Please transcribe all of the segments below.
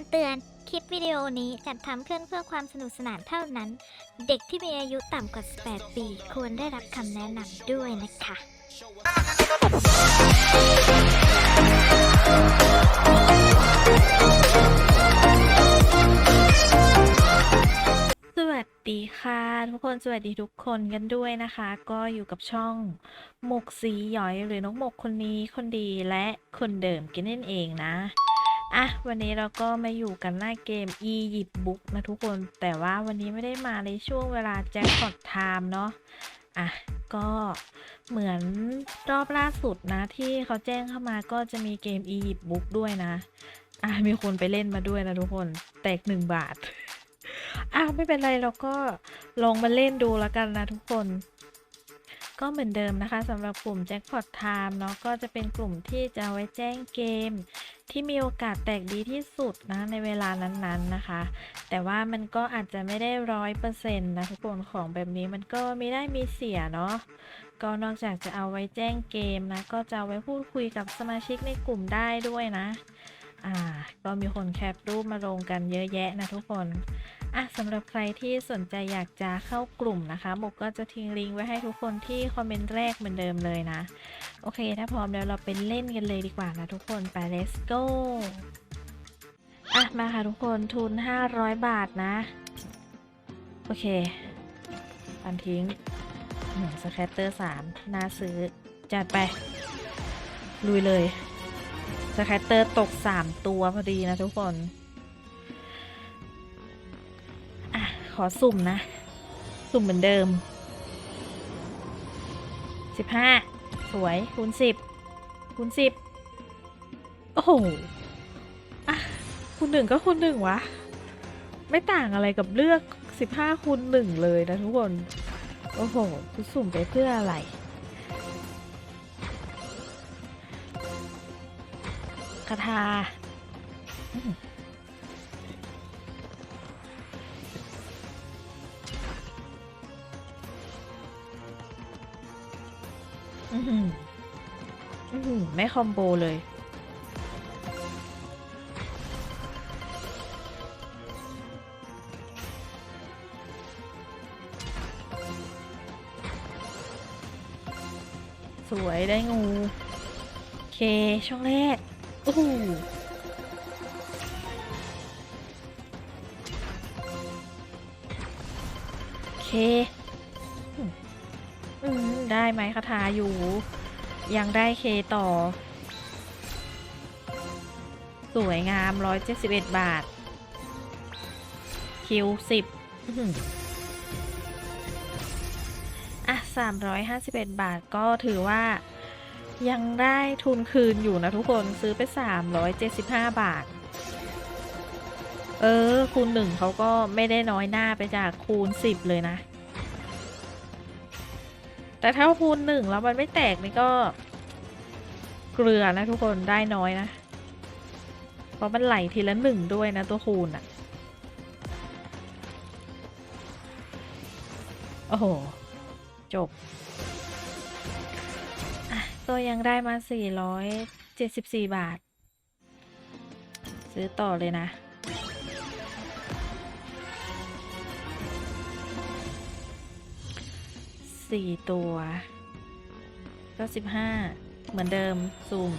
ำเตือน คลิปวิดีโอนี้จัดทำขึ้นเพื่อความสนุกสนานเท่านั้น เด็กที่มีอายุต่ำกว่า 18 ปี ควรได้รับคำแนะนำด้วยนะคะ สวัสดีค่ะ ทุกคนสวัสดีทุกคนกันด้วยนะคะ ก็อยู่กับช่องหมกสีหยอยหรือน้องหมกคนนี้คนดีและคนเดิมกันนั่นเองนะ อะวันนี้เราก็มาอยู่กันหน้าเกม e หยิบบุ๊กนะทุกคน แต่ว่าวันนี้ไม่ได้มาในช่วงเวลาแจ็คพอตไทม์เนาะอะก็เหมือนรอบล่าสุดนะ ที่เขาแจ้งเข้ามาก็จะมีเกม e หยิบบุ๊กด้วยนะ อะมีคนไปเล่นมาด้วยนะทุกคนแตกหนึ่งบาทอ้าวไม่เป็นไรเราก็ลองมาเล่นดูแล้วกันนะทุกคนก็เหมือนเดิมนะคะสำหรับกลุ่ม Jackpot Time เนาะก็จะเป็นกลุ่มที่จะไว้แจ้งเกม ที่มีโอกาสแตกดีที่สุดนะในเวลานั้นๆนะคะ แต่ว่ามันก็อาจจะไม่ได้ร้อยเปอร์เซ็นต์นะทุกคนของแบบนี้มันก็มีได้มีเสียเนาะก็นอกจากจะเอาไว้แจ้งเกมนะ ก็จะเอาไว้พูดคุยกับสมาชิกในกลุ่มได้ด้วยนะ อ่า ก็มีคนแคปรูปมาลงกันเยอะแยะนะทุกคน อะสำหรับใครที่สนใจอยากจะเข้ากลุ่มนะคะหมกก็จะทิ้งลิงก์ไว้ให้ทุกคนที่คอมเมนต์แรกเหมือนเดิมเลยนะ โอเค ถ้าพร้อมแล้วเราไปเล่นกันเลยดีกว่านะทุกคนไป let's go อะ มาค่ะทุกคนทุน 500 บาทนะ โอเคปันทิ้งสแคตเตอร์3น่าซื้อ จัดไป ลุยเลย สแคตเตอร์ตก 3 ตัวพอดีนะทุกคน ขอสุ่มนะ สุ่มเหมือนเดิม 15 สวยคูณ10คูณ10 โอ้โหอะคูณหนึ่งก็คูณหนึ่งวะ ไม่ต่างอะไรกับเลือก 15คูณหนึ่งเลยนะทุกคน โอ้โหกูสุ่มไปเพื่ออะไรคาถา อือหืออือหือไม่คอมโบเลย สวยได้งู โอเค ช่องแรกโอ้โหโอเค อืม ได้ไหมคาถาอยู่ ยังได้เคต่อ สวยงาม 171 บาท คิว 10อื้อหืออะ 351 บาทก็ถือว่ายังได้ทุนคืนอยู่นะทุกคนซื้อไป 375 บาท เออ คูณหนึ่งเขาก็ไม่ได้น้อยหน้าไปจากคูณ 10 เลยนะ แต่ถ้าคูณหนึ่งแล้วมันไม่แตกนี่ก็ เกลือนะทุกคนได้น้อยนะ เพราะมันไหลทีละหนึ่งด้วยนะตัวคูณอะโอ้โห จบอะก็ยังได้มา 474 บาท ซื้อต่อเลยนะ สี่ตัวก็สิบห้าเหมือนเดิมซูม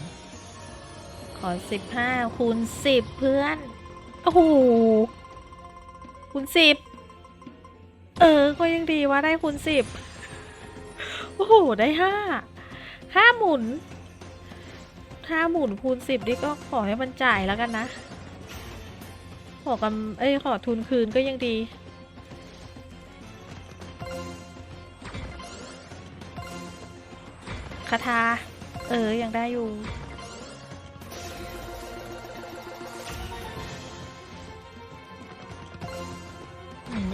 ขอสิบห้าคูณสิบเพื่อน โอ้โหคูณสิบเออ ก็ยังดีว่าได้คูณสิบโอ้โห ได้ห้าห้าหมุนห้าหมุนคูณสิบนี่ก็ขอให้มันจ่ายแล้วกันนะ ขอกำเอ้ย ขอทุนคืนก็ยังดีาถาเออ ยังได้อยู่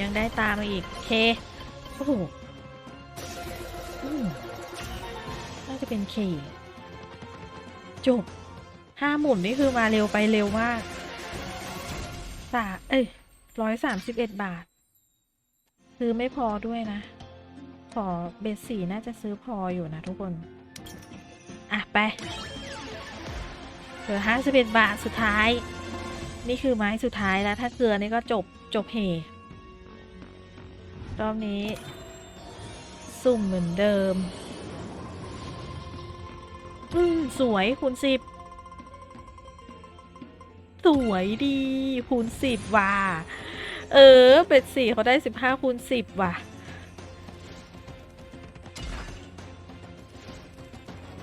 ยังได้ตามมาอีก เค โอ้โหน่าจะเป็นเค จบ ห้าหมุนนี่คือมาเร็วไปเร็วมากสาเอ้ยร้อยสามสิบเอ็ดบาท ซื้อไม่พอด้วยนะ ขอเบสสี่น่าจะซื้อพออยู่นะทุกคน อะ ไป เหลือห้าสิบเอ็ดบาทสุดท้าย นี่คือไม้สุดท้ายแล้ว ถ้าเกลือนี่ก็จบจบเฮรอบนี้ สุ่มเหมือนเดิม อืม สวยคูณสิบสวยดีคูณสิบว่ะ เออ เป็ดสี่เขาได้สิบห้าคูณสิบว่ะ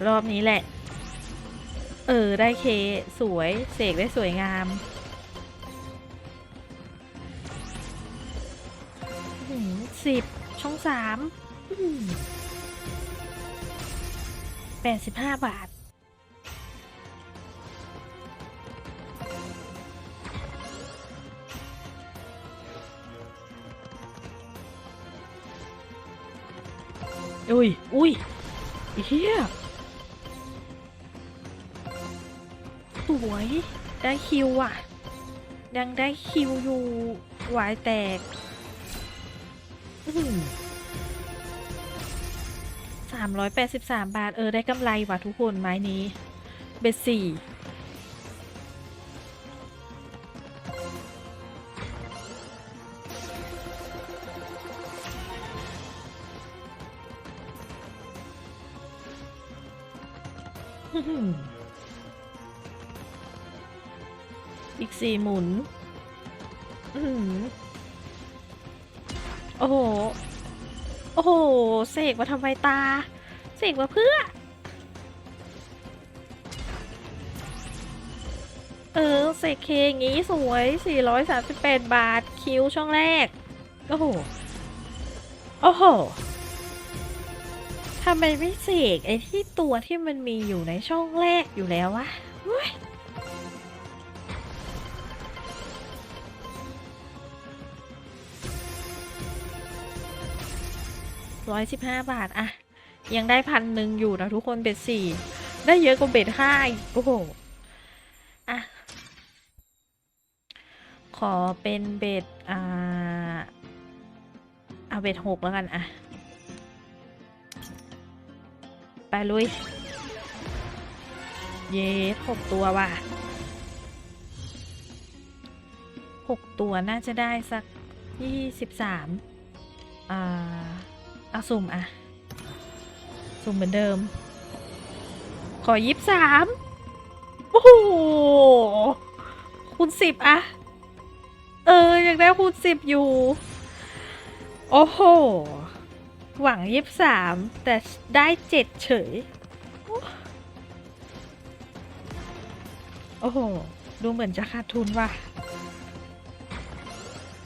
รอบนี้แหละ เออ ได้เคสวยเสกได้สวยงามสิบช่องสามแปดสิบห้าบาท อุ้ย อุ้ยเฮีย วยได้คิวอะ ยังได้คิวอยู่หวายแตกสามร้อยแปดสิบสามบาท เออ ได้กำไรว่ะทุกคนไม้นี้ เบสสี่อื้ กสี่หมุน อื้อหือโอ้โห โอ้โห เสกมาทำไมตา เสกมาเพื่อ เออ เสกเคอย่างงี้สวย 438 บาท คิวช่องแรก โอ้โห โอ้โหทำไมไม่เสกไอ้ที่ตัวที่มันมีอยู่ในช่องแรกอยู่แล้ววะ เว้ยร้อยสิบห้าบาทอะยังได้พันหนึ่งอยู่นะทุกคนเบ็ดสี่ได้เยอะกว่าเบ็ดห้าอีกโอ้โหอะขอเป็นเบ็ดอ่าเอาเบ็ดหกแล้วกันอะไปลุย เย้หกตัวว่ะหกตัวน่าจะได้สักยี่สิบสามอ่า เอาสุ่มอะสุ่มเหมือนเดิม ขอยิบสามโอ้โหคูณสิบอะเออยังได้คูณสิบอยู่ โอ้โห หวังยี่สามแต่ได้เจ็ดเฉย โอ้โห ดูเหมือนจะขาดทุนว่ะ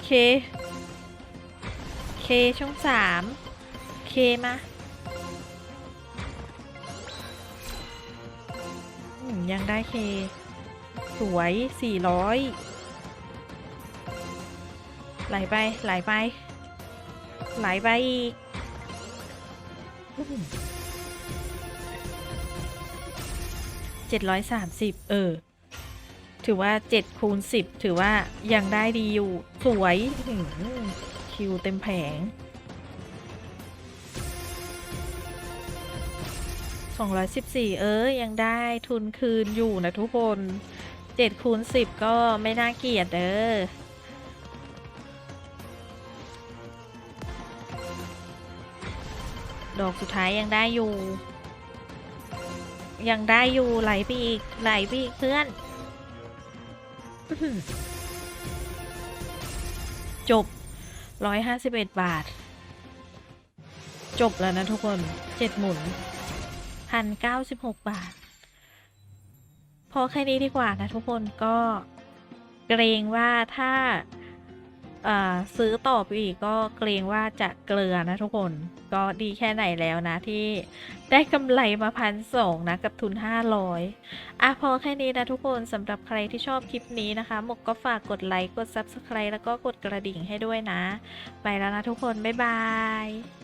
เค เคช่องสาม เคมาอืมยังได้เค สวยสี่ร้อยไหลไป ไหลไป ไหลไปอีกเจ็ดร้อยสามสิบเออ ถือว่าเจ็ดคูณสิบถือว่ายังได้ดีอยู่ สวยคิวเต็มแผง สองร้อยสิบสี่เออ ยังได้ทุนคืนอยู่นะทุกคนเจ็ดคูณสิบก็ไม่น่าเกลียดเด้อดอกสุดท้ายยังได้อยู่ ยังได้อยู่ไหลไปอีกไหลไปอีกเพื่อน จบร้อยห้าสิบเอ็ดบาท จบแล้วนะทุกคน เจ็ดหมุน พันเก้าสิบหกบาท พอแค่นี้ดีกว่านะทุกคนก็เกรงว่าถ้าอ่าซื้อต่อไปอีกก็เกรงว่าจะเกลือนะทุกคนก็ดีแค่ไหนแล้วนะที่ได้กำไรมาพันสองนะกับทุน 500อะพอแค่นี้นะทุกคนสำหรับใครที่ชอบคลิปนี้นะคะหมกก็ฝากกดไลค์กด Subscribe แล้วก็กดกระดิ่งให้ด้วยนะ ไปแล้วนะทุกคน บ๊ายบาย